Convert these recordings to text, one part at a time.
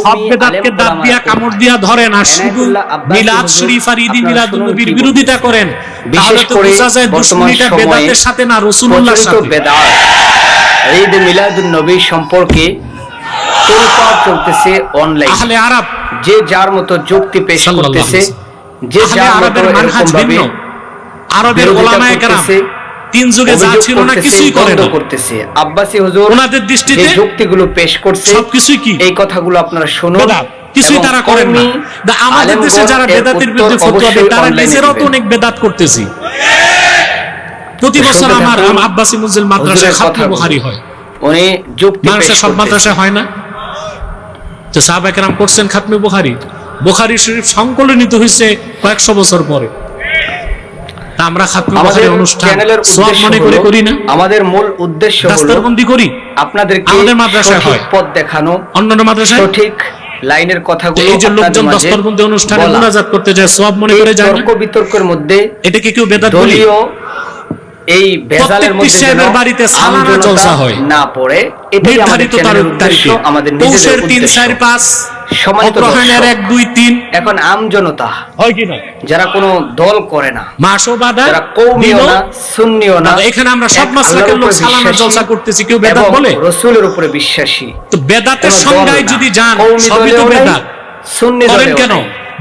সব বেদাতকে দাঁত দিয়া কামড় দিয়া ধরেন আর শুধু মিলাদ শরীফ আর ঈদ আপনারা নবীর বিরোধিতা করেন। তাহলে তো বোঝা যায় দুশ্মনীটা বেদাতের সাথে না রাসূলুল্লাহর সাথে। বেদাত ঈদ মিলাদুন নবী সম্পর্কে তোলপাড় চলতেছে অনলাইন আহলে আরব। যে যার মতো যুক্তি পেশ করতেছে যে যার মতো এরকম ভাবে ভিন্ন। আরবের ওলামায়ে কেরাম। তিন যুগে যা ছিল না কিছুই করে না। করতেছে। আব্বাসী হুজুর ওনাদের দৃষ্টিতে যুক্তিগুলো পেশ করছে সবকিছুই কি? এই কথাগুলো আপনারা শুনুন কিছুই তারা করেন না। আমাদের দেশে যারা বেদাতের বিরুদ্ধে ফতোয়া দেয় তারা নিজেরাও তো অনেক বেদাত করতেছি। প্রতি বছর আমার আব্বাসী মুজিল মাদ্রাসায় খাতমে বুখারী হয়। উনি যুক্তি মানুষের সব। মাদ্রাসায় হয় না? তো সাহাবা কেরাম করছেন খাতমে বুখারী। বুখারী শরীফ সংকলনিত হয়েছে কয়েকশো বছর পরে। তা আমরা খাতমে বুখারী অনুষ্ঠান সব মনে করে করি না আমাদের মূল উদ্দেশ্য হলো করি আপনাদেরকে আমাদের মাদ্রাসায় হয়। পথ দেখানো অন্যান্য মাদ্রাসায় সঠিক লাইনের কথাগুলো এই যে লোকজন দস্তরবন্দি অনুষ্ঠানে। মোনাজাত করতে যায় সব মনে করে যায় তর্ক বিতর্কের মধ্যে এটাকে কেউ বেদাত বলি এই ভেজালের মধ্যে যেন বাড়িতে সালানা জলসা হয়। না পড়ে এটাই আমাদের চ্যানেলের উদ্দেশ্য আমাদের নিজেদের তিন উদ্দেশ্য চার পাঁচ সম্মানিত অগ্রহায়ণের দর্শক, এক দুই তিন। এখন আমজনতা হয় কি না? যারা কোনো দল করে না মাসও যারা কৌমিও না সুন্নিও না না, এখানে আমরা সব মাসলাকের লোক সালানা জলসা করতেছি, কেউ বেদাত বলে? রসুলের উপরে বিশ্বাসী। তো বেদাতের সংজ্ঞায় যদি যান সবই তো বেদাত। সুন্নি করেন কেন?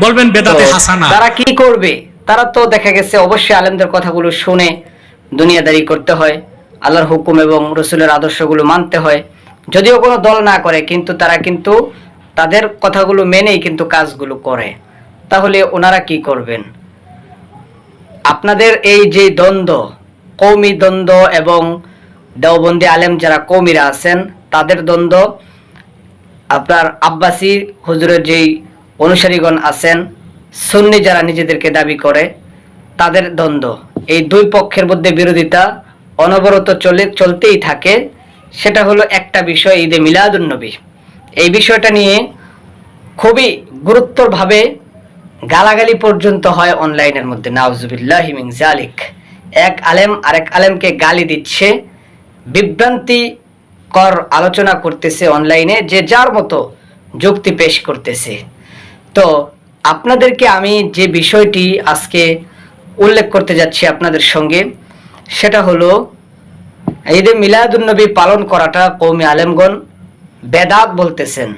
বলবেন বেদাতে হাসানা। তারা কি করবে? তারা তো দেখা গেছে অবশ্যই আলেমদের কথাগুলো শুনে দুনিয়াদারি করতে হয়। আল্লাহর হুকুম এবং রসুলের আদর্শগুলো মানতে হয়। যদিও কোনো দল না করে কিন্তু তারা কিন্তু তাদের কথাগুলো মেনেই কিন্তু কাজগুলো করে। তাহলে ওনারা কি করবেন? আপনাদের এই যে দ্বন্দ্ব কৌমি দ্বন্দ্ব এবং দেওবন্দি আলেম যারা কৌমিরা আছেন, তাদের দ্বন্দ্ব, আপনার আব্বাসী হুজুরের যেই অনুসারীগণ আছেন, সুন্নি যারা নিজেদেরকে দাবি করে, তাদের দ্বন্দ্ব। এই দুই পক্ষের মধ্যে বিরোধিতা অনবরত চলে, চলতেই থাকে। সেটা হলো একটা বিষয় ঈদে মিলাদুন্নবী এই বিষয়টা নিয়ে খুবই গুরুত্বভাবে গালাগালি পর্যন্ত হয় অনলাইনের মধ্যে। নাউজুবিল্লাহ মিন জালিক এক আলেম আরেক আলেমকে গালি দিচ্ছে বিভ্রান্তি কর আলোচনা করতেছে অনলাইনে, যে যার মতো যুক্তি পেশ করতেছে। তো আপনাদেরকে আমি যে বিষয়টি আজকে উল্লেখ করতে যাচ্ছি আপনাদের সঙ্গে, সেটা হলো ঈদে মিলাদুন্নবী পালন করাটা কৌমি আলেমগণ বেদাত বলতেছেন।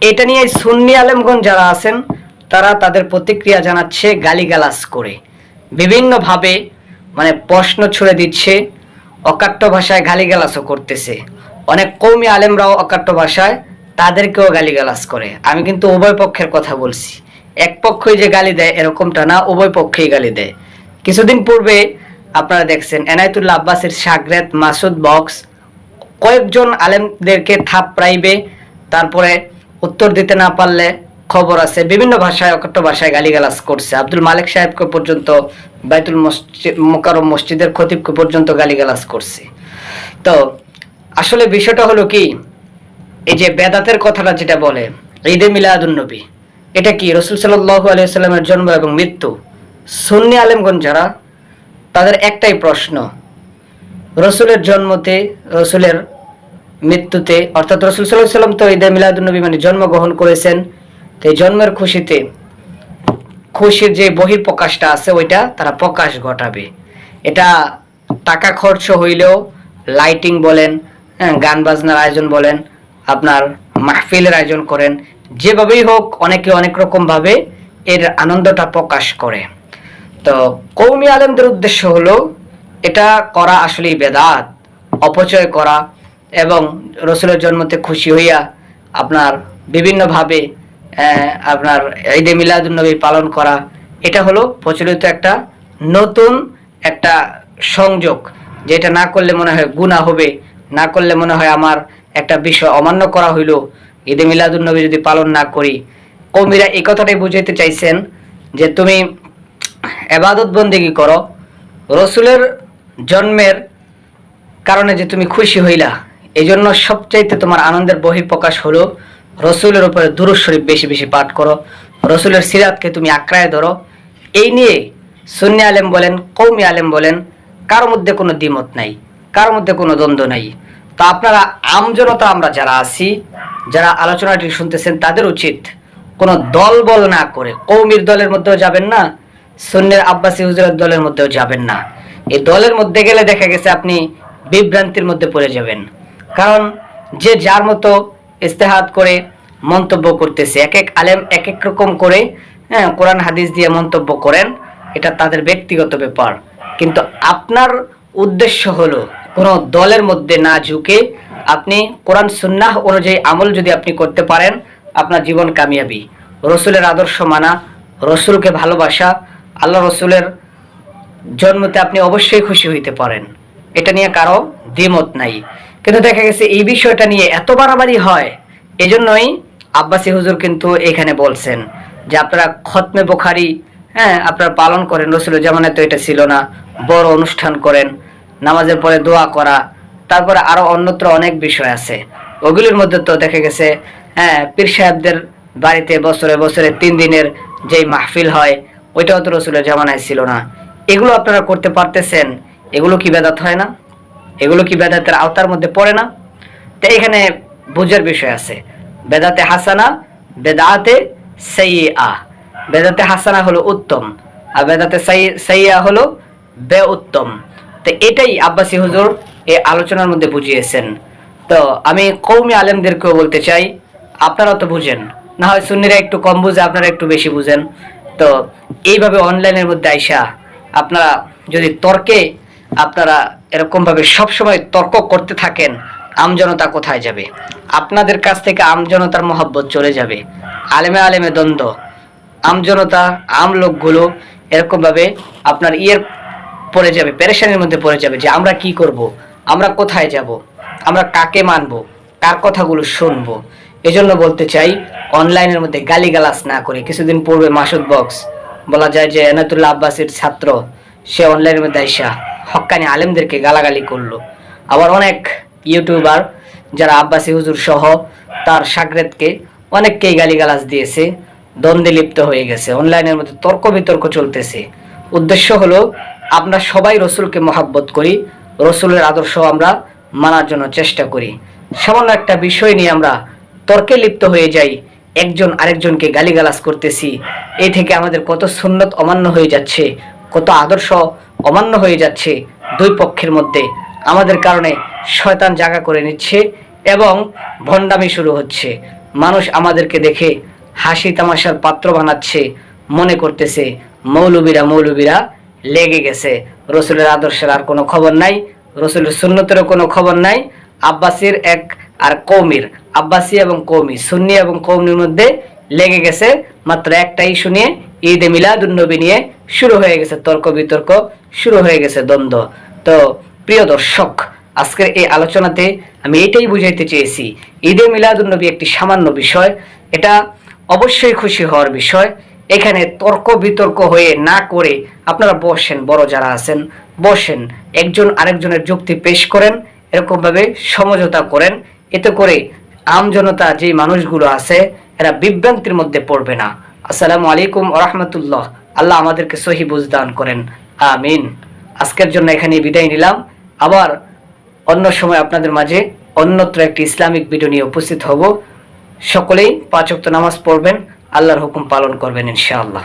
এটা নিয়ে সুন্নি আলেমগণ যারা আছেন, তারা তাদের প্রতিক্রিয়া জানাচ্ছে, গালিগালাজ করে। বিভিন্নভাবে মানে প্রশ্ন ছুড়ে দিচ্ছে, অকাট্য ভাষায় গালিগালাজও করতেছে। অনেক কৌমি আলেমরাও অকাট্য ভাষায় তাদেরকেও গালিগালাজ করে। আমি কিন্তু উভয় পক্ষের কথা বলছি। এক পক্ষই যে গালি দেয়, এরকমটা না, উভয় পক্ষেই গালি দেয়। কিছুদিন পূর্বে আপনারা দেখছেন, এনায়তুল্লাহ আব্বাসের সাগরেত মাসুদ বক্স কয়েকজন আলেমদেরকে থাপ প্রাইবে তারপরে উত্তর দিতে না পারলে খবর আছে, বিভিন্ন ভাষায় অকট্য ভাষায় গালিগালাজ করছে। আব্দুল মালিক সাহেবকে পর্যন্ত, বাইতুল মসজিদ মোকারম মসজিদের খতিবকে পর্যন্ত গালিগালাজ করছে। তো, আসলে বিষয়টা হলো কি, এই যে বেদাতের কথাটা যেটা বলে, ঈদে মিলাদুন্নবী এটা কি রসুল সাল্লাহ আলিয়াল্লামের জন্ম এবং মৃত্যু? সুন্নি আলেমগঞ্জ যারা, তাদের একটাই প্রশ্ন রসুলের জন্মতে রসুলের মৃত্যুতে অর্থাৎ রসুল সাল্লাহ সাল্লাম তো ঈদে মিলাদুন্নবী মানে জন্মগ্রহণ করেছেন তো এই জন্মের খুশিতে খুশির যে বহির প্রকাশটা আছে ওইটা তারা প্রকাশ ঘটাবে। এটা টাকা খরচ হইলেও লাইটিং বলেন হ্যাঁ, গান বাজনার আয়োজন বলেন আপনার মাহফিলের আয়োজন করেন যেভাবেই হোক অনেকে অনেক রকম ভাবে এর আনন্দটা প্রকাশ করে। তো কৌমি আলেমদের উদ্দেশ্য হলো এটা করা আসলেই বেদাত, অপচয় করা এবং রসুলের জন্মতে খুশি হইয়া আপনার বিভিন্নভাবে আপনার ঈদে মিলাদুন্নবী পালন করা, এটা হলো প্রচলিত একটা নতুন একটা সংযোগ, যেটা না করলে মনে হয় গুণা হবে, না করলে মনে হয় আমার একটা বিষয় অমান্য করা হইল। ঈদে মিলাদুন্নবী যদি পালন না করি কৌমিরা এই কথাটাই বুঝাইতে চাইছেন যে তুমি এবাদত বন্দিগি করো, রসুলের জন্মের কারণে যে তুমি খুশি হইলা এই জন্য সবচাইতে তোমার আনন্দের বহিঃপ্রকাশ হলো রসুলের উপরে দুরুদ শরীফ বেশি বেশি পাঠ করো। রসুলের সিরাতকে তুমি আক্রায় ধরো। এই নিয়ে সুন্নি আলেম বলেন কৌমি আলেম বলেন, কারোর মধ্যে কোনো দ্বিমত নাই, কারোর মধ্যে কোনো দ্বন্দ্ব নাই। তো আপনারা আমজনতা আমরা যারা আছি, যারা আলোচনাটি শুনতেছেন, তাদের উচিত কোনো দল বল না করে কৌমির দলের মধ্যেও যাবেন না, সুন্নের আব্বাসী হুজুরের দলের মধ্যেও যাবেন না। এই দলের মধ্যে গেলে দেখা গেছে আপনি বিভ্রান্তির মধ্যে পড়ে যাবেন। কারণ যে যার মতো ইস্তেহাত করে মন্তব্য করতেছে, এক এক আলেম এক এক রকম করে হ্যাঁ কোরআন, হাদিস দিয়ে মন্তব্য করেন, এটা তাদের ব্যক্তিগত ব্যাপার। কিন্তু আপনার উদ্দেশ্য হলো কোনো দলের মধ্যে না ঝুঁকে আপনি কোরআন, সুন্নাহ অনুযায়ী আমল যদি আপনি করতে পারেন, আপনার জীবন কামিয়াবি। রসুলের আদর্শ মানা, রসুলকে ভালোবাসা, আল্লাহ রসুলের জন্মতে আপনি অবশ্যই খুশি হইতে পারেন। এটা নিয়ে কারও দ্বিমত নাই। কিন্তু দেখা গেছে এই বিষয়টা নিয়ে এত বাড়াবাড়ি হয়, এজন্যই আব্বাসী হুজুর কিন্তু এখানে বলছেন যে আপনারা খতমে বোখারি হ্যাঁ আপনারা পালন করেন, রসুলের জামানে তো এটা ছিল না। বড় অনুষ্ঠান করেন, নামাজের পরে দোয়া করা, তারপরে আরও অন্যত্র অনেক বিষয় আছে। ওগুলির মধ্যে তো দেখা গেছে হ্যাঁ পীর সাহেবদের বাড়িতে বছরে বছরে তিন দিনের যেই মাহফিল হয়, ওইটাও তো রসুলের জামানায় ছিল না। এগুলো আপনারা করতে পারতেছেন, এগুলো কি বেদাত হয় না? এগুলো কি বেদাতের আওতার মধ্যে পড়ে না? তাই এখানে বুঝার বিষয় আছে। বেদাতে হাসানা, বেদাতে সাইয়া বেদাতে হাসানা হলো উত্তম, আর বেদাতে সাইয়া হলো বে উত্তম তো এটাই আব্বাসী হুজুর এই আলোচনার মধ্যে বুঝিয়েছেন। তো আমি কৌমি আলেমদেরকেও বলতে চাই, আপনারা তো বুঝেন, না হয় সুন্নিরা একটু কম বুঝে, আপনারা একটু বেশি বুঝেন। তো এইভাবে অনলাইনের মধ্যে আইসা আপনারা যদি তর্কে আপনারা এরকম ভাবে সবসময় তর্ক করতে থাকেন, আমজনতা কোথায় যাবে? আপনাদের কাছ থেকে আমজনতার মহব্বত চলে যাবে। আলেমে আলেমে দ্বন্দ্ব, আমজনতা আম লোকগুলো এরকম ভাবে আপনার ইয়ের পড়ে যাবে, পেরেশানির মধ্যে পড়ে যাবে যে আমরা কি করব, আমরা কোথায় যাব, আমরা কাকে মানব, কার কথাগুলো শুনব। এজন্য বলতে চাই, অনলাইনের মধ্যে গালিগালাজ না করে, কিছুদিন পূর্বে মাসুদ বক্স বলা যায় যে এনাতুল্লাহ আব্বাসীর ছাত্র, সে অনলাইনের মধ্যে আইসা হক্কানি আলেমদেরকে গালাগালি করল। আবার অনেক ইউটিউবার যারা আব্বাসী হুজুর সহ তার সাগরেদকে অনেককেই গালিগালাজ দিয়েছে, দ্বন্দ্বে লিপ্ত হয়ে গেছে অনলাইনের মধ্যে তর্ক বিতর্ক চলতেছে। উদ্দেশ্য হলো, আমরা সবাই রসুলকে মহাব্বত করি, রসুলের আদর্শ আমরা মানার জন্য চেষ্টা করি। সামান্য একটা বিষয় নিয়ে আমরা তর্কে লিপ্ত হয়ে যাই একজন আরেকজনকে গালিগালাজ করতেছি। এ থেকে আমাদের কত সুন্নত অমান্য হয়ে যাচ্ছে, কত আদর্শ অমান্য হয়ে যাচ্ছে দুই পক্ষের মধ্যে। আমাদের কারণে শয়তান জাগা করে নিচ্ছে এবং ভণ্ডামি শুরু হচ্ছে। মানুষ আমাদেরকে দেখে হাসি তামাশার পাত্র বানাচ্ছে, মনে করতেছে, মৌলবীরা মৌলবীরা, লেগে গেছে। রসুলের আদর্শের আর কোনো খবর নাই, রসুলের সুন্নতেরও কোনো খবর নাই। আব্বাসির এক আর কৌমির, আব্বাসি এবং কৌমি, সুন্নি এবং কৌমির মধ্যে লেগে গেছে মাত্র একটাই শুনিয়ে ঈদে মিলাদুন্নবী নিয়ে শুরু হয়ে গেছে তর্ক বিতর্ক, শুরু হয়ে গেছে দ্বন্দ্ব। তো প্রিয় দর্শক, আজকের এই আলোচনাতে আমি এটাই বুঝাইতে চেয়েছি, ঈদে মিলাদুন্নবী একটি সামান্য বিষয়, এটা অবশ্যই খুশি হওয়ার বিষয়। এখানে তর্ক বিতর্ক হয়ে না করে আপনারা বসেন, বড় যারা আছেন, বসেন, একজন আরেকজনের যুক্তি পেশ করেন এরকম ভাবে সমঝোতা করেন এতে করে আমজনতা যে মানুষগুলো আছে, এরা বিভ্রান্তির মধ্যে পড়বে না। আসসালামু আলাইকুম রহমতুল্লাহ। আল্লাহ আমাদেরকে সহি বুঝদান করেন। আমিন। আজকের জন্য এখানে বিদায় নিলাম। আবার অন্য সময় আপনাদের মাঝে অন্যত্র একটি ইসলামিক ভিডিও নিয়ে উপস্থিত হব। সকলেই পাঁচ ওয়াক্ত নামাজ পড়বেন, আল্লাহর হুকুম পালন করবেন ইনশাআল্লাহ।